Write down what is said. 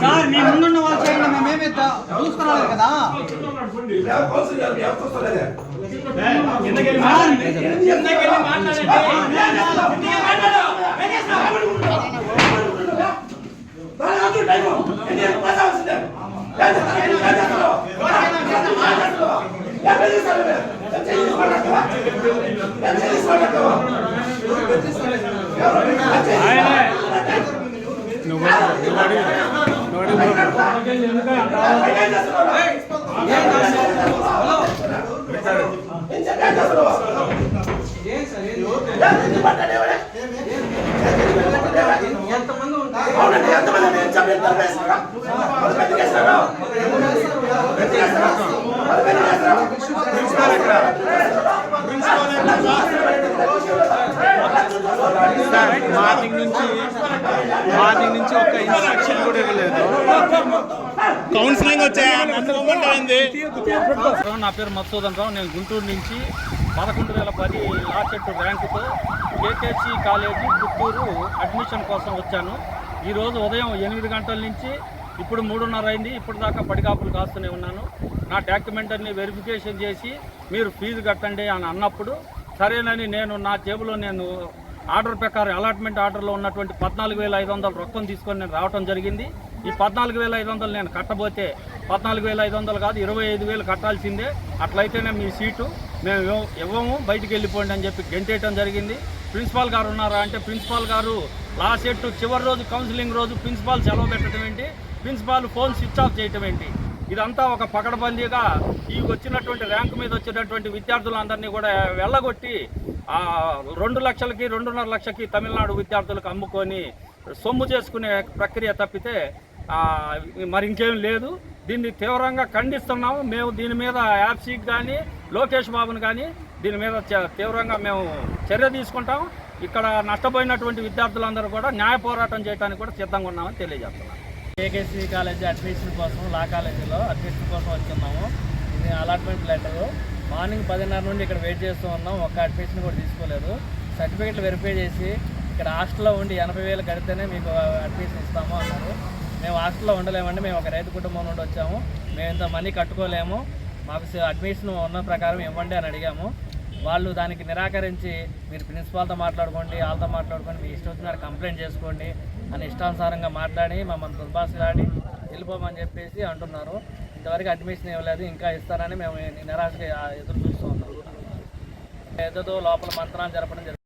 Sir మీ ముందున్న వాళ్ళ side మేమేమి చూసుకురాలేదు కదా ఎంతమంది ఉంటారు మార్నింగ్ నుంచి. మార్నింగ్ నుంచి ఒక ఇన్స్ట్రక్షన్ కూడా ఇవ్వలేదు. కౌన్సిలింగ్ వచ్చాయా? నా పేరు మధుసూదన్ రావు. నేను గుంటూరు నుంచి పదకొండు వేల పది లాచెట్టు ర్యాంకుతో కేకేసి కాలేజీ పుత్తూరు అడ్మిషన్ కోసం వచ్చాను. ఈరోజు ఉదయం ఎనిమిది గంటల నుంచి ఇప్పుడు మూడున్నర అయింది. ఇప్పుడు దాకా పడిగాపులు కాస్తూనే ఉన్నాను. నా డాక్యుమెంట్ అన్ని వెరిఫికేషన్ చేసి మీరు ఫీజు కట్టండి అని అన్నప్పుడు సరేనని నేను నా జేబులో నేను ఆర్డర్ ప్రకారం అలాట్మెంట్ ఆర్డర్లో ఉన్నటువంటి పద్నాలుగు వేల ఐదు వందల రొక్కం తీసుకొని నేను రావడం జరిగింది. ఈ పద్నాలుగు వేల ఐదు వందలు నేను కట్టబోతే పద్నాలుగు వేల ఐదు వందలు కాదు ఇరవై ఐదు వేలు కట్టాల్సిందే. అట్లయితేనే మీ సీటు మేము ఇవ్వము బయటికి వెళ్ళిపోండి అని చెప్పి గెంటేయటం జరిగింది. ప్రిన్సిపాల్ గారు ఉన్నారా అంటే ప్రిన్సిపాల్ గారు లాస్ట్ ఎట్టు చివరి రోజు కౌన్సిలింగ్ రోజు ప్రిన్సిపాల్ సెలవు పెట్టడం ఏంటి? ప్రిన్సిపాల్ ఫోన్ స్విచ్ ఆఫ్ చేయటం ఏంటి? ఇదంతా ఒక పకడబందీగా ఈ వచ్చినటువంటి ర్యాంకు మీద వచ్చినటువంటి విద్యార్థులందరినీ కూడా వెళ్ళగొట్టి రెండు లక్షలకి రెండున్నర లక్షకి తమిళనాడు విద్యార్థులకు అమ్ముకొని సొమ్ము చేసుకునే ప్రక్రియ తప్పితే మరి ఇంకేం లేదు. దీన్ని తీవ్రంగా ఖండిస్తున్నాము. మేము దీని మీద యాప్సీకి కానీ లోకేష్ బాబుని కానీ దీని మీద చ- తీవ్రంగా మేము చర్య తీసుకుంటాం ఇక్కడ నష్టపోయినటువంటి విద్యార్థులందరూ కూడా న్యాయ పోరాటం చేయడానికి కూడా సిద్ధంగా ఉన్నామని తెలియజేస్తున్నాం. కేకేసీ కాలేజీ అడ్మిషన్ కోసం లా కాలేజీలో అడ్మిషన్ కోసం వచ్చున్నాము. ఇది అలాట్మెంట్ లెటరు. మార్నింగ్ పదిన్నర నుండి ఇక్కడ వెయిట్ చేస్తూ ఉన్నాం. ఒక్క అడ్మిషన్ కూడా తీసుకోలేదు. సర్టిఫికెట్లు వెరిఫై చేసి ఇక్కడ హాస్టల్లో ఉండి ఎనభై వేలు కడితేనే మీకు అడ్మిషన్ ఇస్తాము అన్నారు. మేము హాస్టల్లో ఉండలేమండి. మేము ఒక రైతు కుటుంబం నుండి వచ్చాము. మేము ఇంత మనీ కట్టుకోలేము. మాకు అడ్మిషన్ ఉన్న ప్రకారం ఇవ్వండి అని అడిగాము. వాళ్ళు దానికి నిరాకరించి మీరు ప్రిన్సిపాల్తో మాట్లాడుకోండి వాళ్ళతో మాట్లాడుకోండి మీ ఇష్టం వచ్చిన కంప్లైంట్ చేసుకోండి అని ఇష్టానుసారంగా మాట్లాడి మమ్మల్ని దుర్భాషలాడి వెళ్ళిపోమని చెప్పేసి అంటున్నారు. ఇంతవరకు అడ్మిషన్ ఇవ్వలేదు ఇంకా ఇస్తారని మేము నిరాశగా ఎదురు చూస్తూ ఉన్నాం. ఏదో లోపల మంత్రాలు జరపడం జరిగింది